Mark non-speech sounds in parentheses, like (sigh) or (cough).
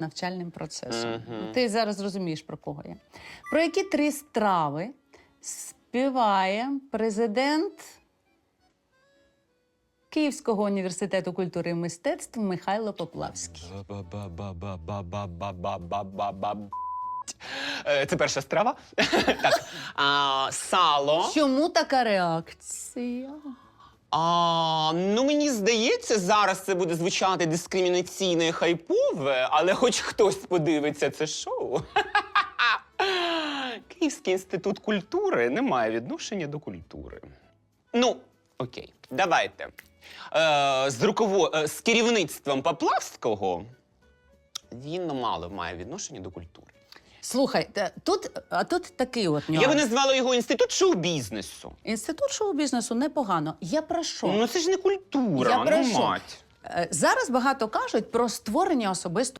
навчальним процесом. Мгм. Ти зараз розумієш, про кого я. Про які три страви співає президент Київського університету культури і мистецтв Михайло Поплавський. Ба-ба-ба-ба-ба-ба-ба-ба-ба. Е, Це перша страва. (laughs) Так. А, сало. Чому така реакція? А, ну мені здається, зараз це буде звучати дискримінаційно і хайпове, але хоч хтось подивиться це шоу. (laughs) Київський інститут культури не має відношення до культури. Ну, окей, давайте. Е, з, руково... е, з керівництвом Поплавського він мало має відношення до культури. Слухай, та- тут, а тут такий от нюанс. Я би назвала його інститут шоу-бізнесу. Інститут шоу-бізнесу непогано. Я про що? Ну це ж не культура, Я про ну що? мать. Е, Зараз багато кажуть про створення особистого